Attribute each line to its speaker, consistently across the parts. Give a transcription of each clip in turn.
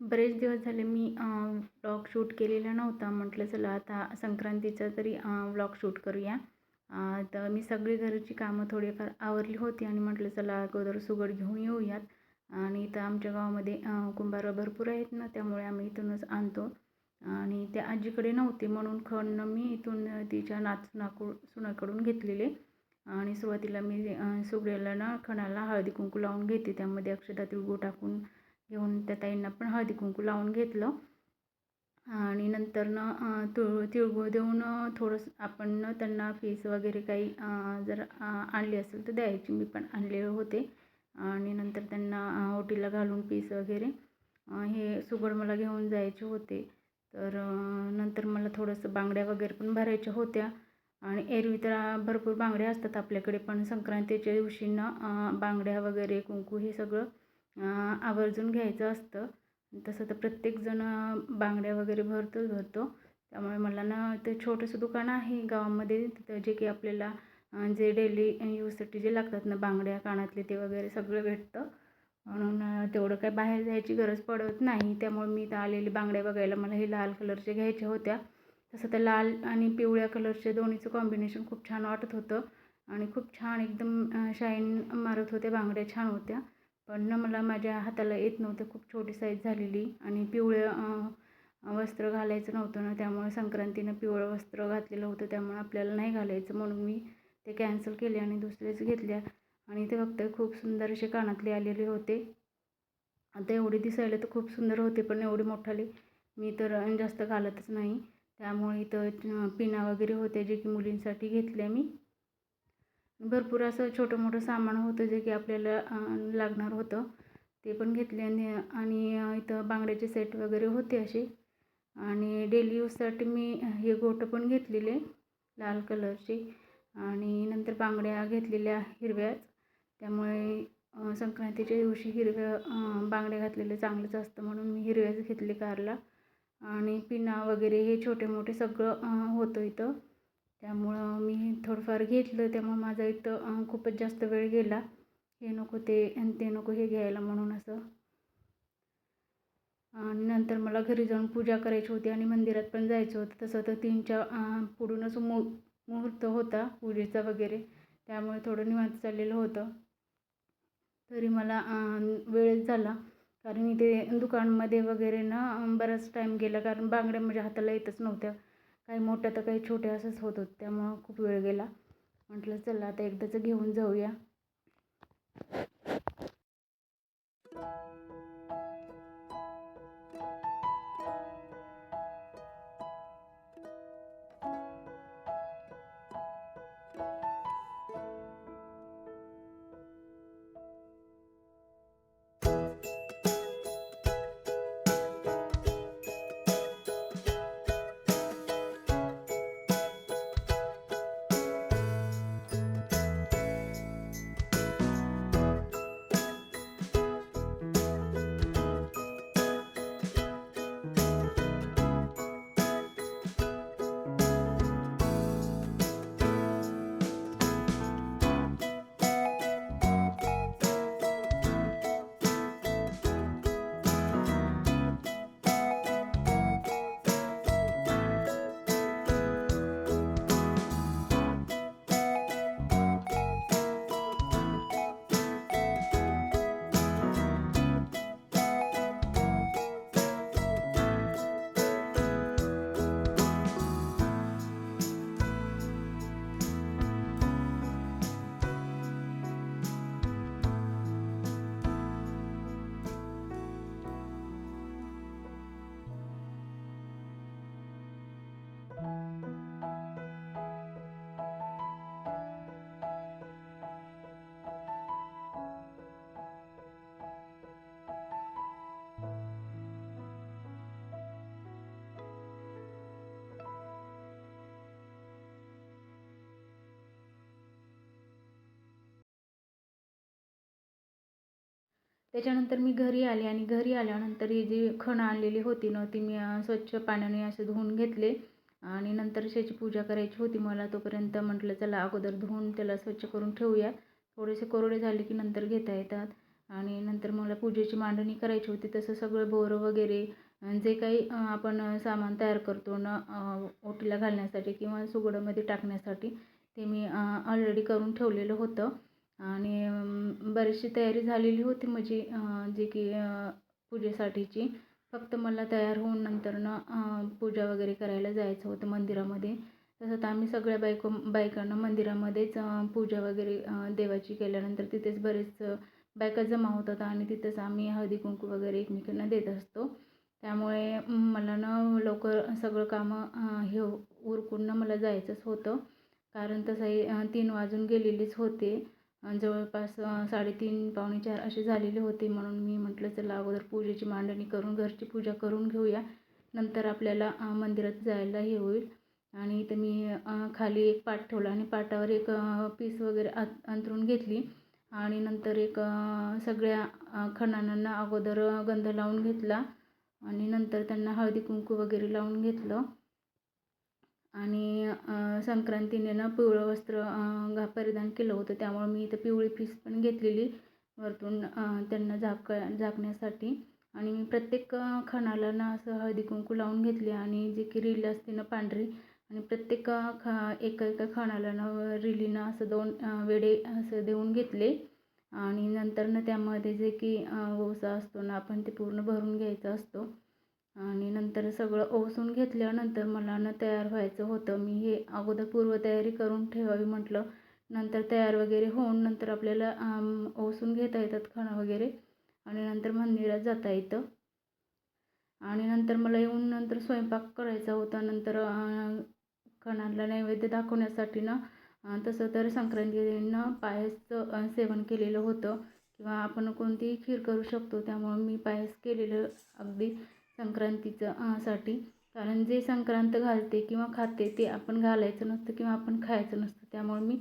Speaker 1: बरेच दिवस झाले मी व्लॉग शूट केलेला नव्हता. म्हटलं चला आता संक्रांतीचा तरी व्लॉग शूट करूया. तर मी सगळी घरची कामं थोडीफार आवरली होती आणि म्हटलं चला अगोदर सुगड घेऊन येऊयात. आणि इथं आमच्या गावामध्ये कुंभार भरपूर आहेत ना त्यामुळे आम्ही इथूनच आणतो. आणि त्या आजीकडे नव्हते म्हणून खण मी इथून तिच्या नाचनाकू सुनाकडून घेतलेले. आणि सुरुवातीला मी सुगड्याला ना खणाला हळदी कुंकू लावून घेते. त्यामध्ये अक्षता तिळगूळ टाकून घेऊन त्या ताईंना पण हळदी कुंकू लावून घेतलं. आणि नंतर ना अ, तिळ तिळगूळ देऊन थोडंसं आपण त्यांना फीस वगैरे काही जर आणली असेल तर द्यायची. मी पण आणले होते. आणि नंतर त्यांना ओटीला घालून पीस वगैरे हे सुगड मला घेऊन जायचे होते. तर नंतर मला थोडंसं बांगड्या वगैरे पण भरायच्या होत्या. आणि एरवी तर भरपूर बांगड्या असतात आपल्याकडे पण संक्रांतीच्या दिवशी ना बांगड्या वगैरे कुंकू हे सगळं आवर्जून घ्यायचं असतं. तसं तर प्रत्येकजण बांगड्या वगैरे भरतोच भरतो त्यामुळे मला ना ते छोटंसं दुकान आहे गावामध्ये. तिथं जे की आपल्याला जे डेली यूजसाठी जे लागतात ना बांगड्या कानातले ते वगैरे सगळं भेटतं. म्हणून तेवढं काय बाहेर जायची गरज पडत नाही. त्यामुळे मी इथं आलेली बांगड्या बघायला मला हे लाल कलरच्या घ्यायच्या होत्या. तसं तर लाल आणि पिवळ्या कलरचे दोन्हीचं कॉम्बिनेशन खूप छान वाटत होतं. आणि खूप छान एकदम शाईन मारत होत्या बांगड्या छान होत्या. पण ना मला माझ्या हाताला येत नव्हतं. खूप छोटी साईज झालेली आणि पिवळं वस्त्र घालायचं नव्हतं ना. त्यामुळे संक्रांतीनं पिवळं वस्त्र घातलेलं होतं. त्यामुळे आपल्याला नाही घालायचं. म्हणून मी ते कॅन्सल केले आणि दुसरेच घेतल्या. आणि ते फक्त खूप सुंदर असे कानातले आलेले होते. आता एवढे दिसायला तर खूप सुंदर होते पण एवढे मोठाले मी तर जास्त घालतच नाही. त्यामुळे इथं पिना वगैरे होते जे की मुलींसाठी घेतल्या मी. भरपूर असं छोटं मोठं सामान होतं जे की आपल्याला लागणार होतं. ते पण घेतले आणि आणि इथं बांगड्याचे सेट वगैरे होते असे. आणि डेली यूजसाठी मी हे गोटं पण घेतलेले लाल कलरचे. आणि नंतर बांगड्या घेतलेल्या हिरव्याच. त्यामुळे संक्रांतीच्या दिवशी हिरव्या बांगड्या घातलेलं चांगलंच असतं म्हणून मी हिरव्याच घेतले कारला. आणि पिना वगैरे हे छोटे मोठे सगळं होतं इथं. त्यामुळं मी थोडंफार घेतलं. त्यामुळं माझा इथं खूपच जास्त वेळ गेला. हे नको ते आणि ते नको हे घ्यायला म्हणून असं. आणि नंतर मला घरी जाऊन पूजा करायची होती आणि मंदिरात पण जायचं होतं. तसं तर तीनच्या पुढूनच मु मुहूर्त होता पूजेचा वगैरे. त्यामुळे थोडं निवांत चाललेलं होतं. तरी मला वेळच झाला. कारण इथे दुकानमध्ये वगैरे ना बराच टाईम गेला. कारण बांगड्या माझ्या हाताला येतच नव्हत्या. काही मोठ्या तर काही छोट्या असंच होत होतं त्यामुळं खूप वेळ गेला. म्हटलं चला आता एकदाचं घेऊन जाऊया. त्याच्यानंतर मी घरी आले आणि घरी आल्यानंतर ही जी खण आणलेली होती ना ती मी स्वच्छ पाण्याने असे धुवून घेतले. आणि नंतर त्याची पूजा करायची होती. मला तोपर्यंत म्हटलं चला अगोदर धुवून त्याला स्वच्छ करून ठेवूया. थोडेसे कोरडे झाले की नंतर घेता येतात. आणि नंतर मला पूजेची मांडणी करायची होती. तसं सगळं बोरं वगैरे जे काही आपण सामान तयार करतो ना ओटीला घालण्यासाठी किंवा सुगडंमध्ये टाकण्यासाठी ते मी ऑलरेडी करून ठेवलेलं होतं. आणि बरीचशी तयारी झालेली होती माझी जे की पूजेसाठीची. फक्त मला तयार होऊन नंतर ना पूजा वगैरे करायला जायचं होतं मंदिरामध्ये. तसं तर आम्ही सगळ्या बायको बायकांना मंदिरामध्येच पूजा वगैरे देवाची केल्यानंतर तिथेच बरेच बायका जमा होतात आणि तिथंच आम्ही हळदी कुंकू वगैरे एकमेकांना देत असतो. त्यामुळे मला ना लवकर सगळं कामं हे उरकून ना मला जायचंच होतं. कारण तसंही तीन वाजून गेलेलीच होते. जवळपास साडेतीन पावणे चार असे झालेले होते. म्हणून मी म्हटलं चला अगोदर पूजेची मांडणी करून घरची पूजा करून घेऊया. नंतर आपल्याला मंदिरात जायला हे होईल. आणि इथं मी खाली एक पाट ठेवला आणि पाटावर एक पीस वगैरे अंथरून घेतली. आणि नंतर एक सगळ्या खणांना अगोदर गंध लावून घेतला. आणि नंतर त्यांना हळदी कुंकू वगैरे लावून घेतलं. आणि संक्रांतीने ना पिवळं वस्त्र घा परिधान केलं होतं. त्यामुळे मी इथं पिवळी फीस पण घेतलेली वरतून त्यांना झाक झाकण्यासाठी. आणि मी प्रत्येक खणाला ना असं हळदी कुंकू लावून घेतले आणि जी की रील असते ना पांढरी आणि प्रत्येक ख एका एका खणाला ना रिलीनं असं दोन वेडे असं देऊन घेतले. आणि नंतर ना त्यामध्ये जे की ओसा असतो ना आपण ते पूर्ण भरून घ्यायचा असतो. आणि नंतर सगळं ओसून घेतल्यानंतर मला ना तयार व्हायचं होतं. मी हे अगोदर पूर्वतयारी करून ठेवावी म्हटलं. नंतर तयार वगैरे होऊन नंतर आपल्याला ओसून घेता येतात खणं वगैरे. आणि नंतर मंदिरात जाता येतं. आणि नंतर मला येऊन नंतर स्वयंपाक करायचा होता. नंतर खणाला नैवेद्य दाखवण्यासाठी ना तसं तर संक्रांतीनं पायसचं सेवन केलेलं होतं. किंवा आपण कोणतीही खीर करू शकतो. त्यामुळं मी पायस केलेलं अगदी संक्रांतीचं साठी. कारण जे संक्रांत घालते किंवा खाते ते आपण घालायचं नसतं किंवा आपण खायचं नसतं. त्यामुळे मी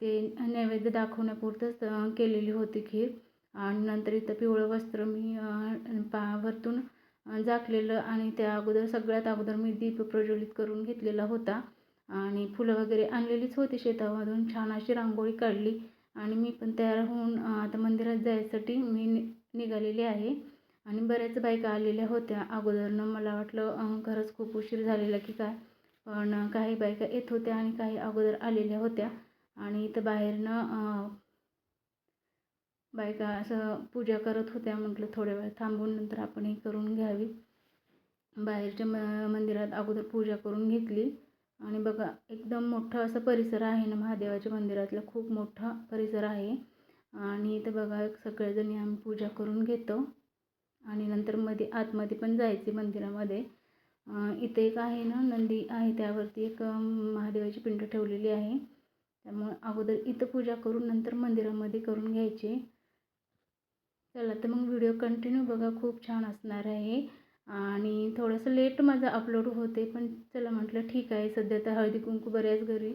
Speaker 1: ते नैवेद्य दाखवण्यापुरतंच केलेली होती खीर. आणि नंतर इथं पिवळं वस्त्र मी पा वरतून झाकलेलं आणि त्या अगोदर सगळ्यात अगोदर मी दीप प्रज्वलित करून घेतलेला होता. आणि फुलं वगैरे आणलेलीच होती शेतामधून. छान अशी रांगोळी काढली. आणि मी पण तयार होऊन आता मंदिरात जायसाठी मी नि निघालेली आहे. आणि बऱ्याच बायका आलेल्या होत्या. अगोदरनं मला वाटलं खरंच खूप उशीर झालेला की काय? पण काही बायका येत होत्या आणि काही अगोदर आलेल्या होत्या. आणि इथं बाहेरनं बायका असं पूजा करत होत्या. म्हटलं थोड्या वेळ थांबून नंतर आपण हे करून घ्यावी. बाहेरच्या म मंदिरात अगोदर पूजा करून घेतली. आणि बघा एकदम मोठं असं परिसर आहे ना महादेवाच्या मंदिरातला खूप मोठा परिसर आहे. आणि इथं बघा सगळेजणी आम्ही पूजा करून घेतो. आणि नंतर मध्ये आतमध्ये पण जायचे मंदिरामध्ये. इथे एक आहे ना नंदी आहे त्यावरती एक महादेवाची पिंड ठेवलेली आहे. त्यामुळे अगोदर इथं पूजा करून नंतर मंदिरामध्ये करून घ्यायचे. चला तर मग व्हिडिओ कंटिन्यू बघा खूप छान असणार आहे. आणि थोडंसं लेट माझं अपलोड होते पण चला म्हटलं ठीक आहे. सध्या तर हळदी कुंकू बऱ्याच घरी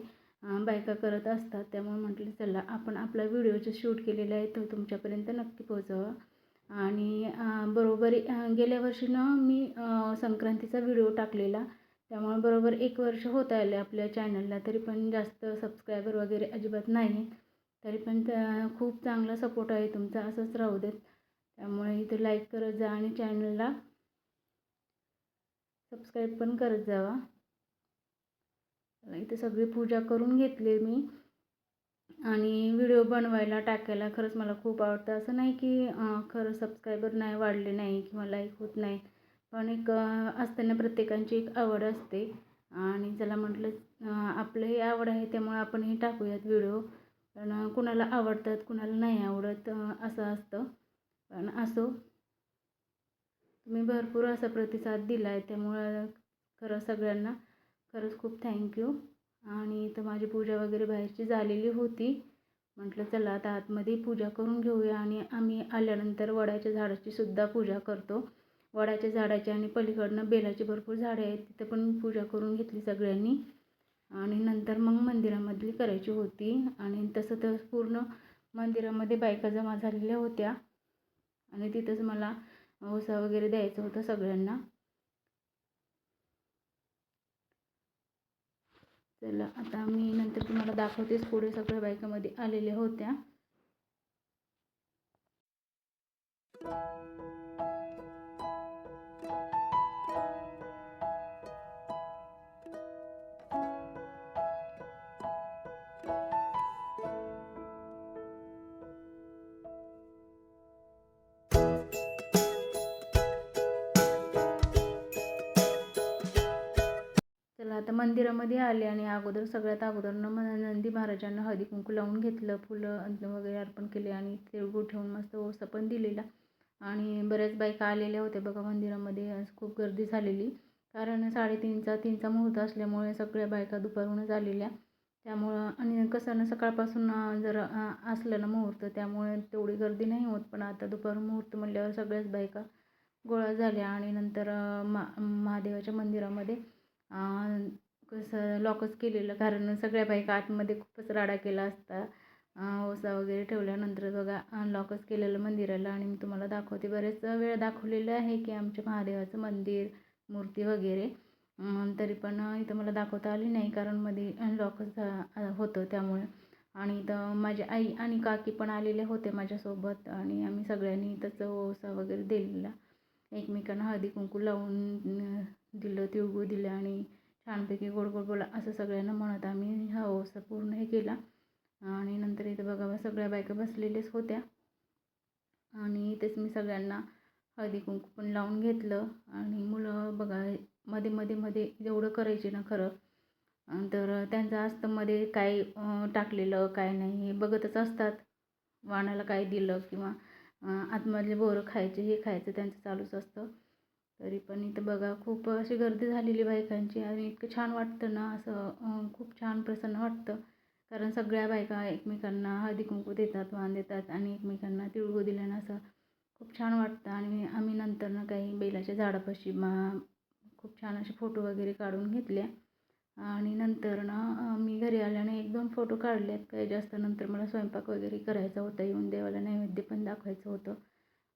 Speaker 1: बायका करत असतात. त्यामुळे म्हटलं चला आपण आपला व्हिडिओ जो शूट केलेला आहे तो तुमच्यापर्यंत नक्की पोहोचवा. आणि बरोबर गेल्या वर्षी ना मी संक्रांतीचा व्हिडिओ टाकलेला. त्यामुळे बरोबर एक वर्ष होत आले आपल्या चॅनलला तरी पण जास्त सबस्क्रायबर वगैरे अजिबात नाही. तरी पण त्या खूप चांगला सपोर्ट आहे तुमचा असंच राहू देत. त्यामुळे इथे लाईक करत जा आणि चॅनलला सबस्क्राईब पण करत जावा. इथे सगळी पूजा करून घेतली मी. आणि व्हिडिओ बनवायला टाकायला खरंच मला खूप आवडतं. असं नाही की खरं सबस्क्रायबर नाही वाढले नाही किंवा लाईक होत नाही. पण एक असताना प्रत्येकांची एक आवड असते. आणि ज्याला म्हटलं आपलंही आवड आहे त्यामुळे आपणही टाकूयात व्हिडिओ पण कुणाला आवडतात कुणाला नाही आवडत असं असतं. पण असो. तुम्ही भरपूर असा प्रतिसाद दिला आहे त्यामुळं खरं सगळ्यांना खरंच खूप थँक्यू आणि इथं माझी पूजा वगैरे बाहेरची झालेली होती. म्हटलं चला आता आतमध्ये पूजा करून घेऊया. आणि आम्ही आल्यानंतर वडाच्या झाडाची सुद्धा पूजा करतो. वडाच्या झाडाची आणि पलीकडनं बेलाची भरपूर झाडे आहेत. तिथं पण पूजा करून घेतली सगळ्यांनी. आणि नंतर मग मंदिरामधली करायची होती. आणि तसं तर पूर्ण मंदिरामध्ये बायका जमा झालेल्या होत्या. आणि तिथंच मला ओसा वगैरे द्यायचं होतं सगळ्यांना. चला आता मी नंतर तुम्हाला दाखवतेच पुढे सगळ्या बायकामध्ये आलेल्या होत्या. मंदिरामध्ये आले आणि अगोदर सगळ्यात अगोदर न म नंदी महाराजांना हळदी कुंकू लावून घेतलं फुलं वगैरे अर्पण केले आणि तिळगूळ ठेवून मस्त ओसा पण दिलेला. आणि बऱ्याच बायका आलेल्या होत्या बघा मंदिरामध्ये खूप गर्दी झालेली. कारण साडेतीनचा तीनचा मुहूर्त असल्यामुळे सगळ्या बायका दुपारहूनच आलेल्या. त्यामुळं आणि कसं ना सकाळपासून जरा जर असलं ना मुहूर्त त्यामुळे तेवढी गर्दी नाही होत. पण आता दुपार मुहूर्त म्हणल्यावर सगळ्याच बायका गोळा झाल्या आणि नंतर मा महादेवाच्या मंदिरामध्ये कसं लॉकच केलेलं. कारण सगळ्या बायका आतमध्ये खूपच राडा केला असता. ओसा वगैरे ठेवल्यानंतर बघा अनलॉकच केलेलं मंदिराला. आणि मी तुम्हाला दाखवते बरेच वेळ दाखवलेलं आहे की आमच्या महादेवाचं मंदिर मूर्ती वगैरे. तरी पण इथं मला दाखवता आली नाही कारण मध्ये अनलॉकच होतं त्यामुळे. आणि इथं माझी आई आणि काकी पण आलेले होते माझ्यासोबत. आणि आम्ही सगळ्यांनी इथंच ओसा वगैरे दिलेला. एकमेकांना हळदी कुंकू लावून दिलं तिळगूळ दिलं आणि छानपैकी गोड गोड बोला असं सगळ्यांना म्हणत आम्ही हा ओसा पूर्ण हे केला. आणि नंतर इथं बघा सगळ्या बायका बसलेल्याच होत्या. आणि इथेच मी सगळ्यांना हळदी कुंकू पण लावून घेतलं. आणि मुलं बघा मध्ये मध्ये मध्ये जेवढं करायचे ना खरं तर त्यांचं असतं मध्ये काय टाकलेलं काय नाही हे बघतच असतात. वाणाला काय दिलं किंवा आतमधले बोरं खायचे हे खायचं त्यांचं चालूच असतं. तरी पण इथं बघा खूप अशी गर्दी झालेली बायकांची आणि इतकं छान वाटतं ना असं खूप छान प्रसन्न वाटतं. कारण सगळ्या बायका एकमेकांना हळदी कुंकू देतात वाण देतात आणि एकमेकांना तिळगू दिल्यानं असं खूप छान वाटतं. आणि आम्ही नंतर ना काही बेलाच्या झाडापाशी मा खूप छान असे फोटो वगैरे काढून घेतल्या आणि नंतर ना मी घरी आल्याने एक दोन फोटो काढलेत. काही जास्त नंतर मला स्वयंपाक वगैरे करायचा होता येऊन देवाला नैवेद्य पण दाखवायचं होतं.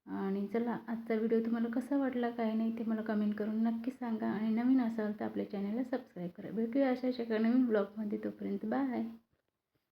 Speaker 1: आणि चला आजचा व्हिडिओ तुम्हाला कसा वाटला काय नाही ते मला कमेंट करून नक्की सांगा. आणि नवीन असाल तर आपल्या चॅनलला सबस्क्राईब करा. भेटूया अशा एका नवीन ब्लॉगमध्ये तोपर्यंत. बाय